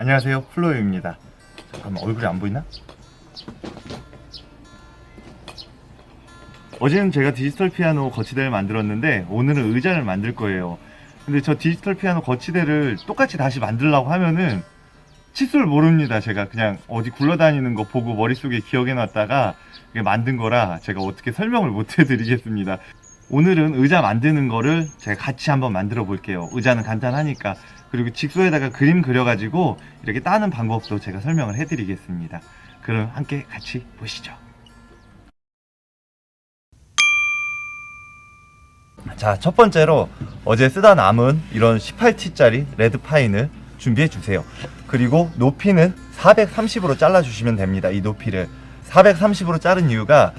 안녕하세요. 플로유입니다. 잠깐만 얼굴이 안 보이나? 어제는 제가 디지털 피아노 거치대를 만들었는데 오늘은 의자를 만들 거예요. 근데 저 디지털 피아노 거치대를 똑같이 다시 만들려고 하면은 칫솔 모릅니다 제가. 그냥 어디 굴러다니는 거 보고 머릿속에 기억해 놨다가 만든 거라 제가 어떻게 설명을 못 해드리겠습니다 오늘은 의자 만드는 거를 제가 같이 한번 만들어 볼게요 의자는 간단하니까 그리고 직소에다가 그림 그려가지고 이렇게 따는 방법도 제가 설명을 해드리겠습니다. 그럼 함께 같이 보시죠. 자, 첫 번째로 어제 쓰다 남은 이런 18T짜리 레드 파인을 준비해 주세요. 그리고 높이는 430으로 잘라 주시면 됩니다. 이 높이를 430으로 자른 이유가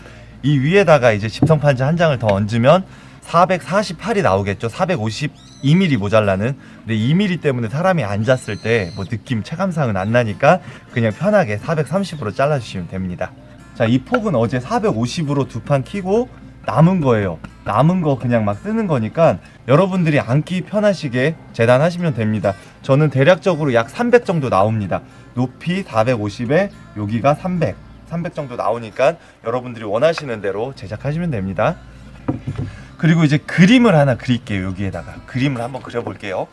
이 위에다가 이제 집성판지 한 장을 더 얹으면 448이 나오겠죠. 452mm 모자라는. 근데 2mm 때문에 사람이 앉았을 때 뭐 느낌 체감상은 안 나니까 그냥 편하게 430으로 잘라주시면 됩니다. 자, 이 폭은 어제 450으로 두 판 키고 남은 거예요. 남은 거 그냥 막 쓰는 거니까 여러분들이 앉기 편하시게 재단하시면 됩니다. 저는 대략적으로 약 300 정도 나옵니다. 높이 450에 여기가 300. 300 정도 나오니까 여러분들이 원하시는 대로 제작하시면 됩니다. 그리고 이제 그림을 하나 그릴게요 여기에다가. 그림을 한번 그려볼게요.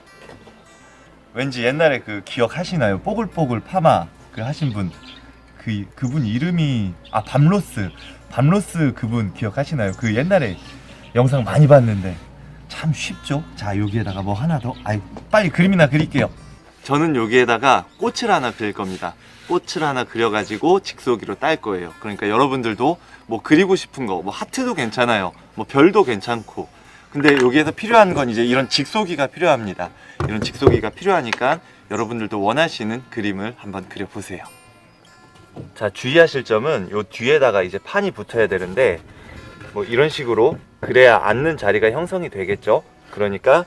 왠지 옛날에 그 기억하시나요? 뽀글뽀글 파마 그 하신 분. 그 그분 이름이 아 밤로스. 밤로스 그분 기억하시나요? 그 옛날에 영상 많이 봤는데. 참 쉽죠? 자 여기에다가 뭐 하나 더. 아이 빨리 그림이나 그릴게요. 저는 여기에다가 꽃을 하나 그릴 겁니다 꽃을 하나 그려가지고 직소기로 딸 거예요. 그러니까 여러분들도 뭐 그리고 싶은 거 뭐 하트도 괜찮아요. 뭐 별도 괜찮고. 근데 여기에서 필요한 건 이제 이런 직소기가 필요합니다. 이런 직소기가 필요하니까 여러분들도 원하시는 그림을 한번 그려보세요. 자 주의하실 점은 요 뒤에다가 이제 판이 붙어야 되는데 뭐 이런 식으로 그래야 앉는 자리가 형성이 되겠죠? 그러니까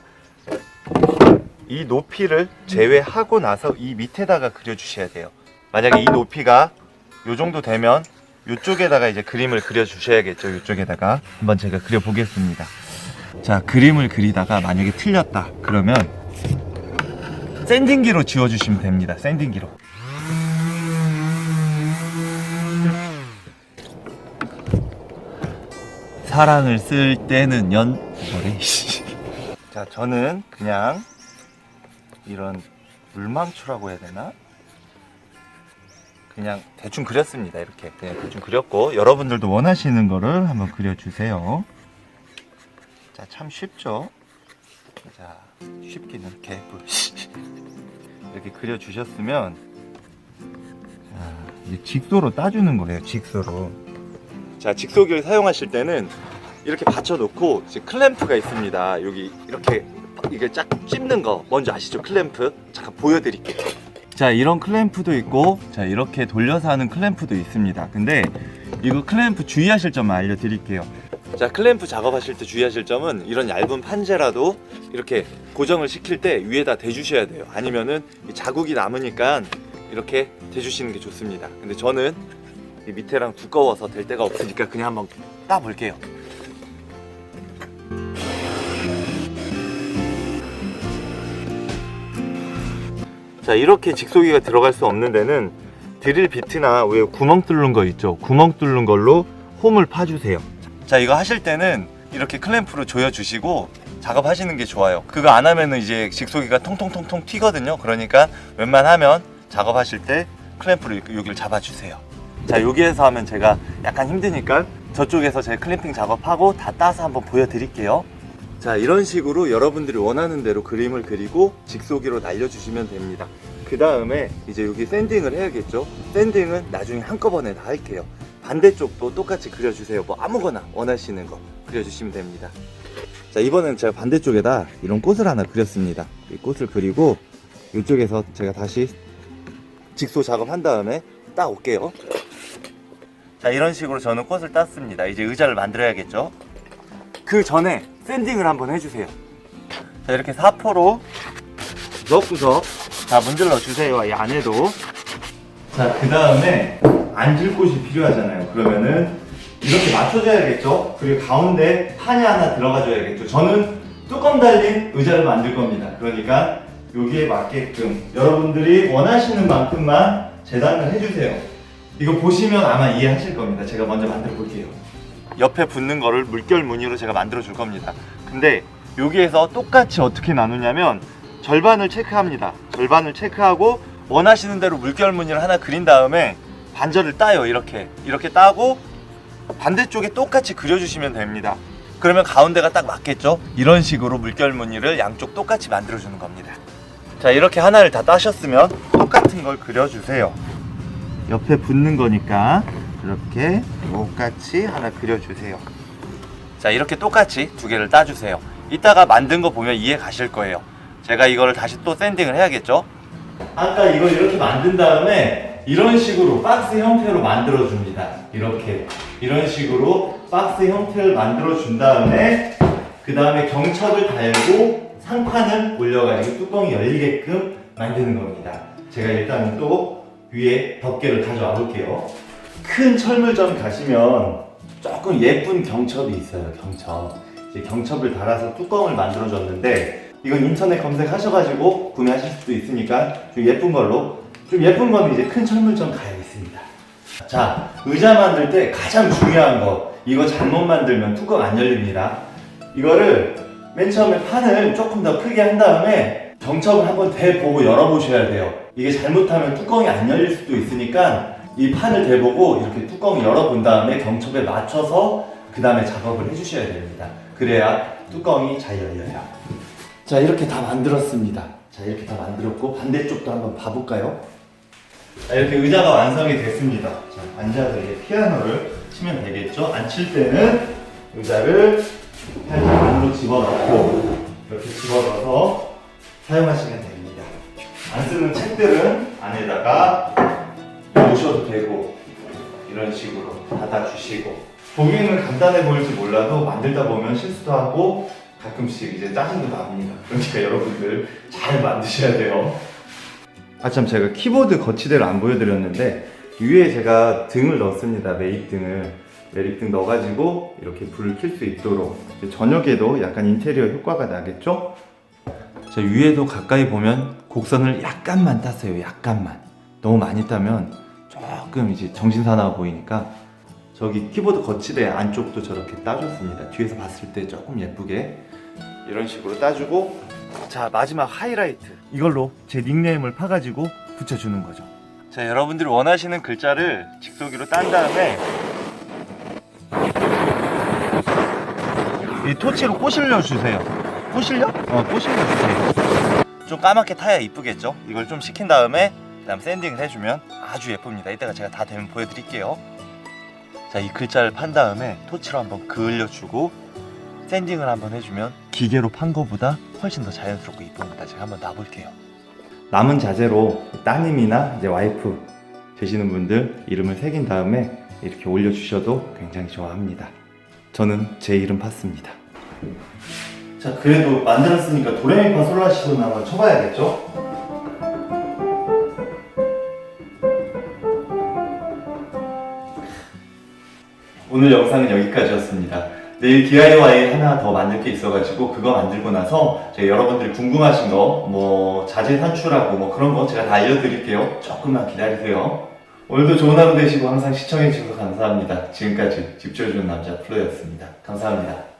이 높이를 제외하고 나서 이 밑에다가 그려주셔야 돼요 만약에 이 높이가 요 정도 되면 이쪽에다가 이제 그림을 그려 주셔야겠죠. 이쪽에다가 한번 제가 그려 보겠습니다. 자, 그림을 그리다가 만약에 틀렸다. 그러면 샌딩기로 지워 주시면 됩니다. 샌딩기로. 사랑을 쓸 때는 연 뭐래? 자, 저는 그냥 이런 물망초라고 해야 되나? 그냥 대충 그렸습니다. 이렇게 그냥 대충 그렸고 여러분들도 원하시는 거를 한번 그려주세요. 자, 참 쉽죠? 자, 쉽기는 개뿔. 이렇게 그려주셨으면 자, 이제 직소로 따주는 거예요. 직소로. 자, 직소기를 사용하실 때는 이렇게 받쳐놓고 이제 클램프가 있습니다. 여기 이렇게 이게 쫙 찝는 거 먼저 아시죠? 클램프 잠깐 보여드릴게요. 자 이런 클램프도 있고 자 이렇게 돌려서 하는 클램프도 있습니다. 근데 이거 클램프 주의하실 점만 알려드릴게요. 자 클램프 작업하실 때 주의하실 점은 이런 얇은 판재라도 이렇게 고정을 시킬 때 위에다 대주셔야 돼요. 아니면은 이 자국이 남으니까 이렇게 대주시는 게 좋습니다. 근데 저는 이 밑에랑 두꺼워서 될 데가 없으니까 그냥 한번 따볼게요 자 이렇게 직소기가 들어갈 수 없는 데는 드릴 비트나 왜 구멍 뚫는 거 있죠. 구멍 뚫는 걸로 홈을 파주세요. 자 이거 하실 때는 이렇게 클램프로 조여 주시고 작업하시는 게 좋아요. 그거 안 하면은 이제 직소기가 통통통통 튀거든요. 그러니까 웬만하면 작업하실 때 클램프로 여기를 잡아주세요. 자 여기에서 하면 제가 약간 힘드니까 저쪽에서 제 클램핑 작업하고 다 따서 한번 보여드릴게요 자 이런 식으로 여러분들이 원하는 대로 그림을 그리고 직소기로 날려주시면 됩니다. 그 다음에 이제 여기 샌딩을 해야겠죠? 샌딩은 나중에 한꺼번에 다 할게요. 반대쪽도 똑같이 그려주세요. 뭐 아무거나 원하시는 거 그려주시면 됩니다. 자 이번엔 제가 반대쪽에다 이런 꽃을 하나 그렸습니다. 이 꽃을 그리고 이쪽에서 제가 다시 직소 작업한 다음에 따 올게요. 자 이런 식으로 저는 꽃을 땄습니다. 이제 의자를 만들어야겠죠? 그 전에 샌딩을 한번 해주세요. 자, 이렇게 사포로 넣고서 자, 문질러 주세요. 이 안에도. 자, 그 다음에 앉을 곳이 필요하잖아요. 그러면은 이렇게 맞춰줘야겠죠? 그리고 가운데 판이 하나 들어가줘야겠죠? 저는 뚜껑 달린 의자를 만들 겁니다. 그러니까 여기에 맞게끔 여러분들이 원하시는 만큼만 재단을 해주세요. 이거 보시면 아마 이해하실 겁니다. 제가 먼저 만들어 볼게요. 옆에 붙는 거를 물결 무늬로 제가 만들어 줄 겁니다. 근데 여기에서 똑같이 어떻게 나누냐면 절반을 체크합니다. 절반을 체크하고 원하시는 대로 물결 무늬를 하나 그린 다음에 반절을 따요. 이렇게 이렇게 따고 반대쪽에 똑같이 그려주시면 됩니다. 그러면 가운데가 딱 맞겠죠? 이런 식으로 물결 무늬를 양쪽 똑같이 만들어 주는 겁니다. 자 이렇게 하나를 다 따셨으면 똑같은 걸 그려주세요. 옆에 붙는 거니까 이렇게 똑같이 하나 그려주세요. 자 이렇게 똑같이 두 개를 따주세요. 이따가 만든 거 보면 이해 가실 거예요. 제가 이거를 다시 또 샌딩을 해야겠죠? 아까 이걸 이렇게 만든 다음에 이런 식으로 박스 형태로 만들어 줍니다. 이렇게 이런 식으로 박스 형태를 만들어 준 다음에 그 다음에 경첩을 달고 상판을 올려가지고 뚜껑이 열리게끔 만드는 겁니다. 제가 일단은 또 위에 덮개를 가져와 볼게요. 큰 철물점 가시면 조금 예쁜 경첩이 있어요. 경첩. 이제 경첩을 달아서 뚜껑을 만들어 줬는데 이건 인터넷 검색하셔가지고 구매하실 수도 있으니까 좀 예쁜 걸로 좀 예쁜 거는 이제 큰 철물점 가야겠습니다. 자, 의자 만들 때 가장 중요한 거 이거 잘못 만들면 뚜껑 안 열립니다. 이거를 맨 처음에 판을 조금 더 크게 한 다음에 경첩을 한번 대보고 열어보셔야 돼요. 이게 잘못하면 뚜껑이 안 열릴 수도 있으니까 이 판을 대보고 이렇게 뚜껑 열어본 다음에 경첩에 맞춰서 그 다음에 작업을 해주셔야 됩니다. 그래야 뚜껑이 잘 열려요. 자 이렇게 다 만들었습니다. 자 이렇게 다 만들었고 반대쪽도 한번 봐볼까요? 자, 이렇게 의자가 완성이 됐습니다. 자 앉아서 이제 피아노를 치면 되겠죠? 앉힐 때는 의자를 살짝 안으로 집어넣고 이렇게 집어넣어서 사용하시면 됩니다. 안 쓰는 책들은 안에다가 놓으셔도 되고 이런 식으로 닫아주시고 보기에는 간단해 보일지 몰라도 만들다 보면 실수도 하고 가끔씩 이제 짜증도 납니다. 그러니까 여러분들 잘 만드셔야 돼요. 아참 제가 키보드 거치대를 안 보여드렸는데 위에 제가 등을 넣습니다. 매립 등을 매립 등 넣어가지고 이렇게 불을 켤 수 있도록 저녁에도 약간 인테리어 효과가 나겠죠? 자 위에도 가까이 보면 곡선을 약간만 땄어요. 약간만 너무 많이 따면 조금 이제 정신 사나워 보이니까 저기 키보드 거치대 안쪽도 저렇게 따줬습니다. 뒤에서 봤을 때 조금 예쁘게 이런 식으로 따주고 자 마지막 하이라이트 이걸로 제 닉네임을 파가지고 붙여주는 거죠. 자 여러분들이 원하시는 글자를 직소기로 딴 다음에 이 토치로 꼬실려 주세요. 꼬실려? 어 꼬실려 주세요. 좀 까맣게 타야 이쁘겠죠? 이걸 좀 식힌 다음에 그다음 샌딩을 해주면 아주 예쁩니다. 이따가 제가 다 되면 보여드릴게요. 자, 이 글자를 판 다음에 토치로 한번 그을려주고 샌딩을 한번 해주면 기계로 판 거보다 훨씬 더 자연스럽고 이쁩니다. 제가 한번 놔볼게요. 남은 자재로 따님이나 이제 와이프 되시는 분들 이름을 새긴 다음에 이렇게 올려주셔도 굉장히 좋아합니다. 저는 제 이름 팠습니다. 자, 그래도 만들었으니까 도레미파 솔라시도나 한번 쳐봐야겠죠? 오늘 영상은 여기까지였습니다. 내일 DIY 하나 더 만들 게 있어가지고 그거 만들고 나서 제가 여러분들이 궁금하신 거 뭐 자재 산출하고 뭐 그런 거 제가 다 알려드릴게요. 조금만 기다리세요. 오늘도 좋은 하루 되시고 항상 시청해주셔서 감사합니다. 지금까지 집지어주는 남자 플로였습니다. 감사합니다.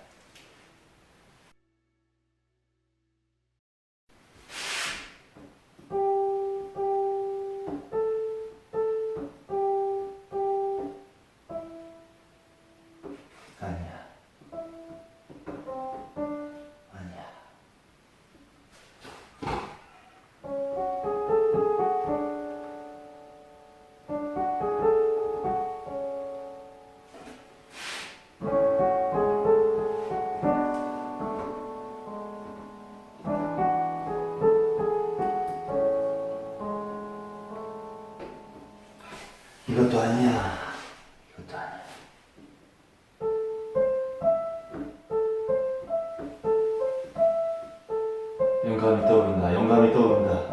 영감이 떠오른다. 영감이 떠